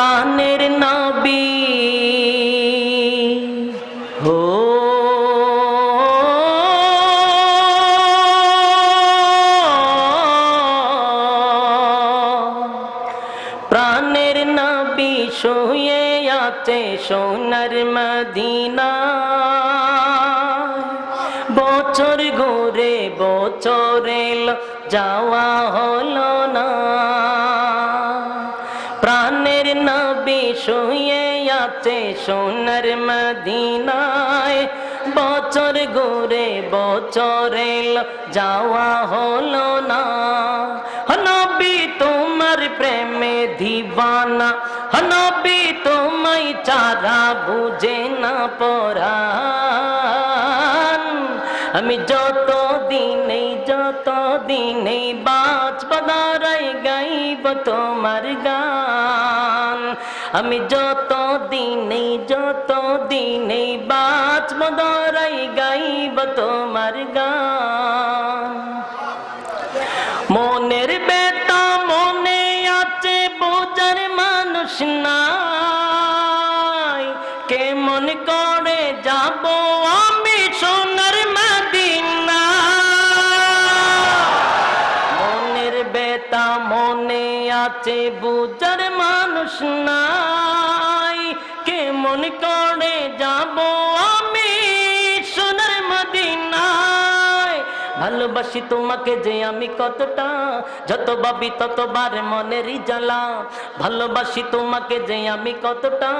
প্রাণের নবী। হো প্রাণের নবী শুয়ে আছে সোনার মদিনা। বছর ঘুরে বছর যাওয়া হলো শুয়ে আছে সোনার মদিনায়। বছর ঘুরে বছর যাওয়া হলো না। নবী, তোমার প্রেমে দিবানা। নবী, তোমায় চারা বুঝে না পরান আমি যত দিনে যত দিনে বাঁচব দাঁড়াই গাইব তোমার গান। আমি যত দিনে যত দিনে বাঁচব দাঁড়াই গাইব তোমার গান। মনের বেতা মনে আছে, বোঝার মানুষ নাই মনে আছে বুঝার মানুষ নাই কেমন করে যাব আমি ভালোবাসি তোমাকে যে আমি কতটা, যত ভাবি ততবার মনেরই জ্বালা। ভালোবাসি তোমাকে যে আমি কতটা,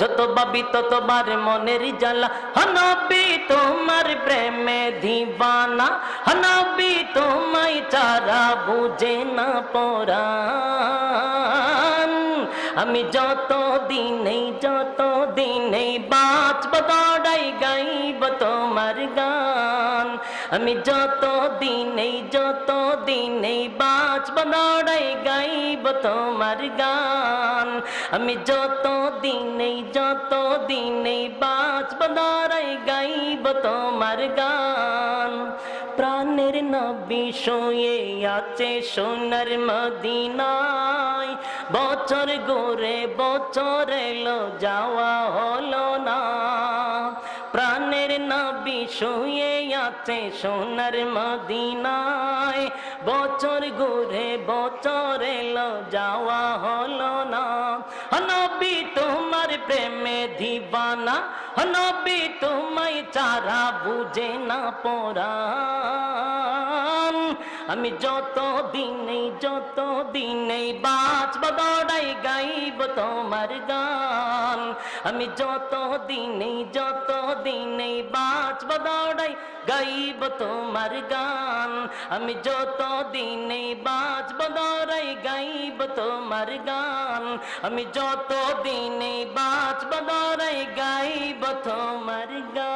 যত ভাবি ততবার মনেরই জ্বালা। হনবি তোমার প্রেমে দিবানা, হনবি তোমায় চারা বুঝে না পরান আমি যত দিনেই যত দিনেই বাঁচব দৌড়াই গাইব তোমার গান। আমি যত দিনেই যত দিনেই বাঁচব দৌড়াই গাইব তোমার গান। আমি যত দিনেই যত দিনেই বাঁচব দৌড়াই গাইব তোমার গান। প্রাণের নবী শুয়ে আছে সোনার মদিনায়। বছর গোরে বছর এলো, যাওয়া হলো না। প্রাণের নবী শুয়ে আছে সোনার মদিনায়। বছর ঘুরে বছর এলো, যাওয়া হলো না। নবী তোমার প্রেমে দিবানা নবী তোমায় চারা বুঝে না পরান আমি যত দিনে যত দিনে বাঁচব, দৌড়াই গাইব তোমার গান। আমি যত দিনে যত দিনে বাঁচব, দৌড়াই গাইব তোমার গান। আমি যত দিনে বাঁচব, দৌড়াই গাইব তোমার গান। আমি যত দিনে দৌড়াই গাইব তোমার গান।